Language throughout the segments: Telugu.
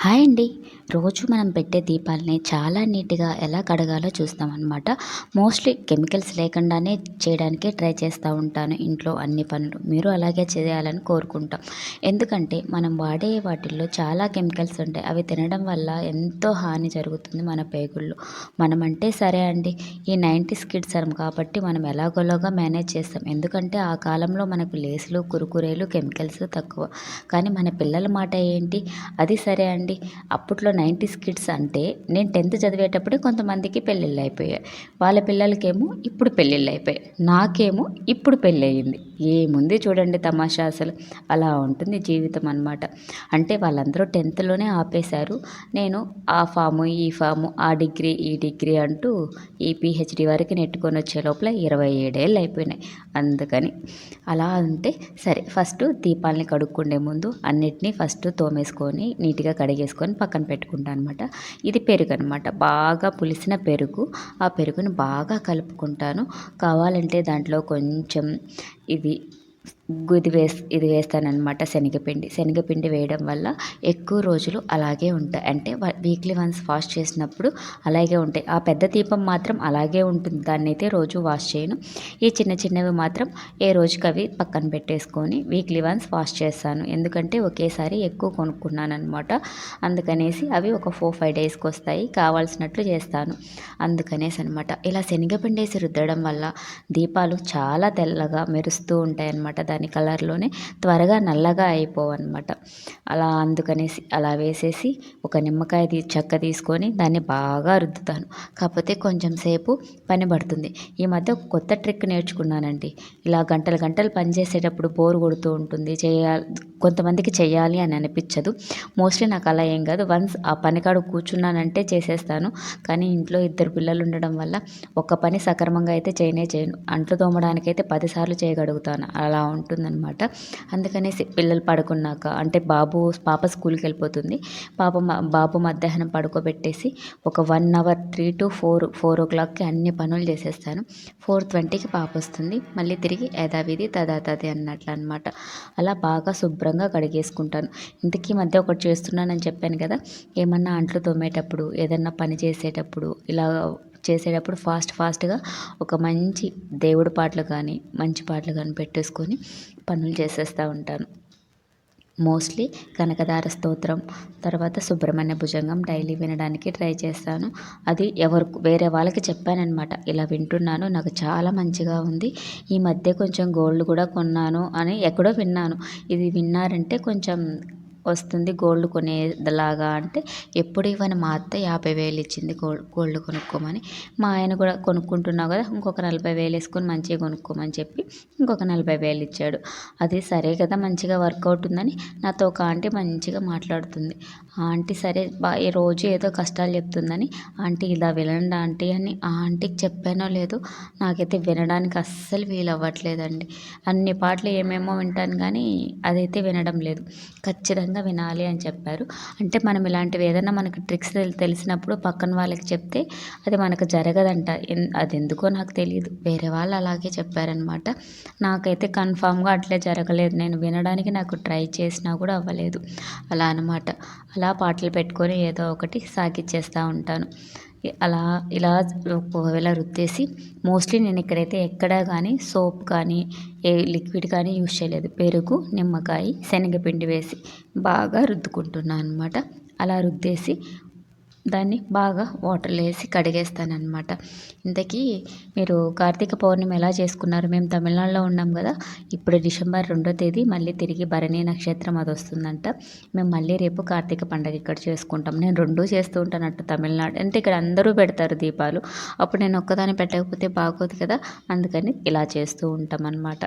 హాయ్ అండి. రోజు మనం పెట్టే దీపాలని చాలా నీట్గా ఎలా కడగాలో చూస్తామన్నమాట. మోస్ట్లీ కెమికల్స్ లేకుండానే చేయడానికే ట్రై చేస్తూ ఉంటాను ఇంట్లో అన్ని పనులు. మీరు అలాగే చేయాలని కోరుకుంటాం. ఎందుకంటే మనం వాడే వాటిల్లో చాలా కెమికల్స్ ఉంటాయి. అవి తినడం వల్ల ఎంతో హాని జరుగుతుంది మన పేగుల్లో. మనం అంటే సరే అండి. ఈ నైంటీస్ కిడ్స్ అనం కాబట్టి మనం ఎలాగోలాగా మేనేజ్ చేస్తాం. ఎందుకంటే ఆ కాలంలో మనకు లేసులు కురుకురేలు కెమికల్స్ తక్కువ. కానీ మన పిల్లల మాట ఏంటి? అది సరే అండి. అప్పట్లో నైంటీస్ కిడ్స్ అంటే నేను టెన్త్ చదివేటప్పుడే కొంతమందికి పెళ్ళిళ్ళు అయిపోయాయి. వాళ్ళ పిల్లలకేమో ఇప్పుడు పెళ్ళిళ్ళు అయిపోయాయి. నాకేమో ఇప్పుడు పెళ్ళి అయ్యింది ఏముంది చూడండి తమాషా అసలు. అలా ఉంటుంది జీవితం అనమాట అంటే వాళ్ళందరూ టెన్త్లోనే ఆపేశారు. నేను ఆ ఫాము ఈ ఫాము ఆ డిగ్రీ ఈ డిగ్రీ అంటూ ఈ పిహెచ్డి వరకు నెట్టుకొని వచ్చే లోపల ఇరవై ఏడేళ్ళు అయిపోయినాయి. అందుకని అలా ఉంటే సరే ఫస్ట్ దీపాలని కడుక్కుండే ముందు అన్నిటినీ ఫస్ట్ తోమేసుకొని నీట్గా కడిగేసుకొని పక్కన పెట్టుకుంటాను అనమాట ఇది పెరుగు అనమాట బాగా పులిసిన పెరుగు. ఆ పెరుగును బాగా కలుపుకుంటాను. కావాలంటే దాంట్లో కొంచెం ఇవి. ఇది వేస్ ఇది వేస్తానన్నమాట శనగపిండి. శనగపిండి వేయడం వల్ల ఎక్కువ రోజులు అలాగే ఉంటాయి అంటే వీక్లీ వన్స్ వాష్ చేసినప్పుడు అలాగే ఉంటాయి. ఆ పెద్ద దీపం మాత్రం అలాగే ఉంటుంది. దాన్ని అయితే రోజు వాష్ చేయను. ఈ చిన్న చిన్నవి మాత్రం ఏ రోజుకి అవి పక్కన పెట్టేసుకొని వీక్లీ వన్స్ వాష్ చేస్తాను. ఎందుకంటే ఒకేసారి ఎక్కువ కొనుక్కున్నాను అనమాట అందుకనేసి అవి ఒక ఫోర్ ఫైవ్ డేస్కి వస్తాయి. కావాల్సినట్లు చేస్తాను. అందుకనేసి అనమాట ఇలా శనగపిండి వేసి రుద్దడం వల్ల దీపాలు చాలా తెల్లగా మెరుస్తూ ఉంటాయి అన్నమాట దాని కలర్లోనే త్వరగా నల్లగా అయిపోవన్నమాట. అలా అందుకనేసి అలా వేసేసి ఒక నిమ్మకాయ తీ చెక్క తీసుకొని దాన్ని బాగా రుద్దుతాను. కాకపోతే కొంచెం సేపు పని పడుతుంది. ఈ మధ్య ఒక కొత్త ట్రిక్ నేర్చుకున్నానండి. ఇలా గంటలు గంటలు పని చేసేటప్పుడు బోర్ కొడుతూ ఉంటుంది. చేయాలి కొంతమందికి చేయాలి అని అనిపించదు. మోస్ట్లీ నాకు అలా ఏం కాదు. వన్స్ ఆ పని కాడ కూర్చున్నానంటే చేసేస్తాను. కానీ ఇంట్లో ఇద్దరు పిల్లలు ఉండడం వల్ల ఒక పని సక్రమంగా అయితే చేయనే చేయను. అంట్లు తోమడానికైతే పదిసార్లు చేయగలుగుతాను. అలా ఉంటుందన్నమాట. అందుకనేసి పిల్లలు పడుకున్నాక అంటే బాబు పాప స్కూల్కి వెళ్ళిపోతుంది. పాప బాబు మధ్యాహ్నం పడుకోబెట్టేసి ఒక one hour three to four four ఓ క్లాక్కి అన్ని పనులు చేసేస్తాను. ఫోర్ ట్వంటీకి పాప వస్తుంది. మళ్ళీ తిరిగి యథావిధి తదాతది అన్నట్లు అనమాట అలా బాగా శుభ్రంగా కడిగేసుకుంటాను. ఇంతకీ మధ్య ఒకటి చేస్తున్నానని చెప్పాను కదా ఏమన్నా అంట్లు తోమేటప్పుడు ఏదన్నా పని చేసేటప్పుడు ఇలా చేసేటప్పుడు ఫాస్ట్ ఫాస్ట్గా ఒక మంచి దేవుడి పాటలు కానీ మంచి పాటలు కానీ పెట్టేసుకొని పనులు చేసేస్తూ ఉంటాను. మోస్ట్లీ కనకదార స్తోత్రం తర్వాత సుబ్రహ్మణ్య భుజంగం డైలీ వినడానికి ట్రై చేస్తాను. అది ఎవరు వేరే వాళ్ళకి చెప్పానమాట ఇలా వింటున్నాను నాకు చాలా మంచిగా ఉంది. ఈ మధ్య కొంచెం గోల్డ్ కూడా కొన్నాను అని ఎక్కడో విన్నాను. ఇది విన్నారంటే కొంచెం వస్తుంది గోల్డ్ కొనేలాగా అంటే ఎప్పుడు ఇవ్వని మా అత్త యాభై వేలు ఇచ్చింది గోల్డ్ గోల్డ్ కొనుక్కోమని. మా ఆయన కూడా కొనుక్కుంటున్నావు కదా ఇంకొక నలభై వేలు వేసుకొని మంచిగా కొనుక్కోమని చెప్పి ఇంకొక నలభై వేలు ఇచ్చాడు. అది సరే కదా మంచిగా వర్కౌట్ ఉందని నాతో ఒక ఆంటీ మంచిగా మాట్లాడుతుంది. ఆ ఆంటీ సరే బా రోజు ఏదో కష్టాలు చెప్తుందని ఆంటీ ఇలా వినండి ఆంటీ అని ఆ ఆంటీకి చెప్పానో లేదో నాకైతే వినడానికి అస్సలు వీలు అవ్వట్లేదండి అన్ని పాటలు ఏమేమో వింటాను కానీ అదైతే వినడం లేదు. ఖచ్చితంగా ఖచ్చితంగా వినాలి అని చెప్పారు. అంటే మనం ఇలాంటివి ఏదైనా మనకు ట్రిక్స్ తెలిసినప్పుడు పక్కన వాళ్ళకి చెప్తే అది మనకు జరగదంట. అది ఎందుకో నాకు తెలియదు వేరే వాళ్ళు అలాగే చెప్పారనమాట. నాకైతే కన్ఫామ్గా అట్లే జరగలేదు. నేను వినడానికి నాకు ట్రై చేసినా కూడా అవ్వలేదు. అలా అనమాట. అలా పాటలు పెట్టుకొని ఏదో ఒకటి సాగిచ్చేస్తూ ఉంటాను. అలా ఇలా ఒకవేళ రుద్దేసి మోస్ట్లీ నేను ఇక్కడైతే ఎక్కడ కానీ సోప్ కానీ ఏ లిక్విడ్ కానీ యూస్ చేయలేదు. పెరుగు నిమ్మకాయ శనగపిండి వేసి బాగా రుద్దుకుంటున్నాను అనమాట అలా రుద్దేసి దాన్ని బాగా వాటర్లో వేసి కడిగేస్తానమాట ఇంతకీ మీరు కార్తీక పౌర్ణమి ఎలా చేసుకున్నారు? మేము తమిళనాడులో ఉన్నాం కదా ఇప్పుడు డిసెంబర్ రెండో తేదీ మళ్ళీ తిరిగి భరణి నక్షత్రం అది వస్తుందంట. మేము మళ్ళీ రేపు కార్తీక పండగ ఇక్కడ చేసుకుంటాం. నేను రెండూ చేస్తూ ఉంటానట్టు తమిళనాడు. అంటే ఇక్కడ అందరూ పెడతారు దీపాలు. అప్పుడు నేను ఒక్కదాన్ని పెట్టకపోతే బాగోదు కదా అందుకని ఇలా చేస్తూ ఉంటాం అన్నమాట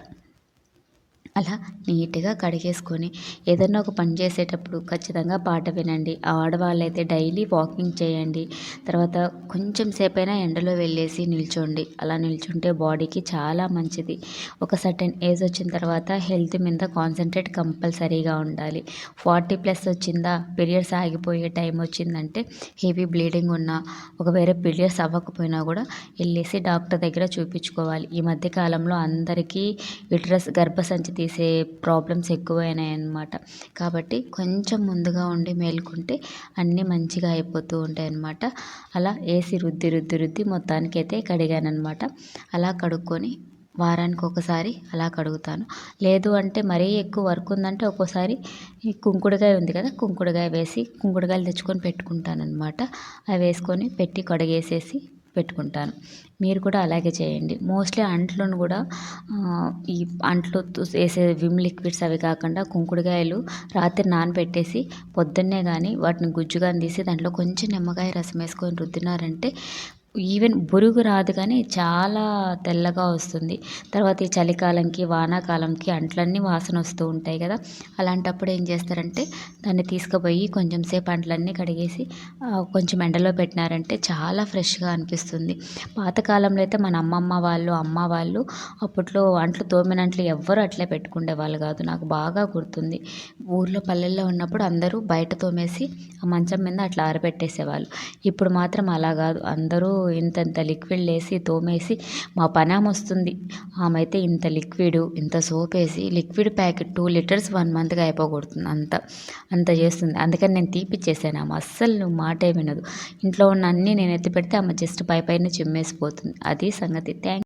అలా నీట్గా కడిగేసుకొని ఏదైనా ఒక పని చేసేటప్పుడు ఖచ్చితంగా పాట వినండి. ఆడవాళ్ళైతే డైలీ వాకింగ్ చేయండి. తర్వాత కొంచెం సేపైనా ఎండలో వెళ్ళేసి నిల్చోండి. అలా నిల్చుంటే బాడీకి చాలా మంచిది. ఒక సర్టెన్ ఏజ్ వచ్చిన తర్వాత హెల్త్ మీద కాన్సన్ట్రేట్ కంపల్సరీగా ఉండాలి. ఫార్టీ ప్లస్ వచ్చిందా పీరియడ్స్ ఆగిపోయే టైం వచ్చిందంటే హెవీ బ్లీడింగ్ ఉన్నా ఒకవేళ పీరియడ్స్ అవ్వకపోయినా కూడా వెళ్ళేసి డాక్టర్ దగ్గర చూపించుకోవాలి. ఈ మధ్య కాలంలో అందరికీ యుట్రస్ గర్భసంచి తీసే ప్రాబ్లమ్స్ ఎక్కువైనాయి అన్నమాట కాబట్టి కొంచెం ముందుగా ఉండి మేలుకుంటే అన్నీ మంచిగా అయిపోతూ ఉంటాయి అన్నమాట అలా వేసి రుద్ది రుద్ది రుద్ది మొత్తానికి అయితే అలా కడుక్కొని వారానికి ఒకసారి అలా కడుగుతాను. లేదు అంటే మరీ ఎక్కువ వర్క్ ఉందంటే ఒక్కోసారి ఈ కుంకుడుకాయ ఉంది కదా కుంకుడుకాయ వేసి కుంకుడుకాయలు తెచ్చుకొని పెట్టుకుంటాను అనమాట అవి వేసుకొని పెట్టి కడిగేసేసి పెట్టుకుంటాను. మీరు కూడా అలాగే చేయండి. మోస్ట్లీ అంట్లను కూడా ఈ అంట్లు వేసే విమ్ లిక్విడ్స్ అవి కాకుండా కుంకుడుకాయలు రాత్రి నానబెట్టేసి పొద్దున్నే కానీ వాటిని గుజ్జుగా తీసి దాంట్లో కొంచెం నిమ్మకాయ రసం వేసుకొని రుద్దినారంటే ఈవెన్ బురుగు రాదు కానీ చాలా తెల్లగా వస్తుంది. తర్వాత ఈ చలికాలంకి వానాకాలంకి అంట్లన్నీ వాసన వస్తూ ఉంటాయి కదా. అలాంటప్పుడు ఏం చేస్తారంటే దాన్ని తీసుకుపోయి కొంచెం సేపు అంట్లన్నీ కడిగేసి కొంచెం ఎండలో పెట్టినారంటే చాలా ఫ్రెష్గా అనిపిస్తుంది. పాతకాలంలో అయితే మన అమ్మమ్మ వాళ్ళు అమ్మ వాళ్ళు అప్పట్లో అంట్లు తోమినంట్లు ఎవ్వరు అట్లే పెట్టుకునే వాళ్ళు కాదు. నాకు బాగా గుర్తుంది. ఊర్లో పల్లెల్లో ఉన్నప్పుడు అందరూ బయట తోమేసి ఆ మంచం మీద అట్లా ఆరబెట్టేసేవాళ్ళు. ఇప్పుడు మాత్రం అలా కాదు. అందరూ ఇంతంత లిక్విడ్ లేసి తోమేసి మా పనామ వస్తుంది. ఆమె అయితే ఇంత లిక్విడ్ ఇంత సోప్ వేసి liquid packet two litres one మంత్గా అయిపోగొడుతుంది అంత అంత చేస్తుంది. అందుకని నేను తీపిచ్చేసాను. ఆమె అస్సలు నువ్వు మాటే వినదు. ఇంట్లో ఉన్న అన్నీ నేను ఎత్తి పెడితే ఆమె జస్ట్ పై పైన చిమ్మేసిపోతుంది. అది సంగతి. థ్యాంక్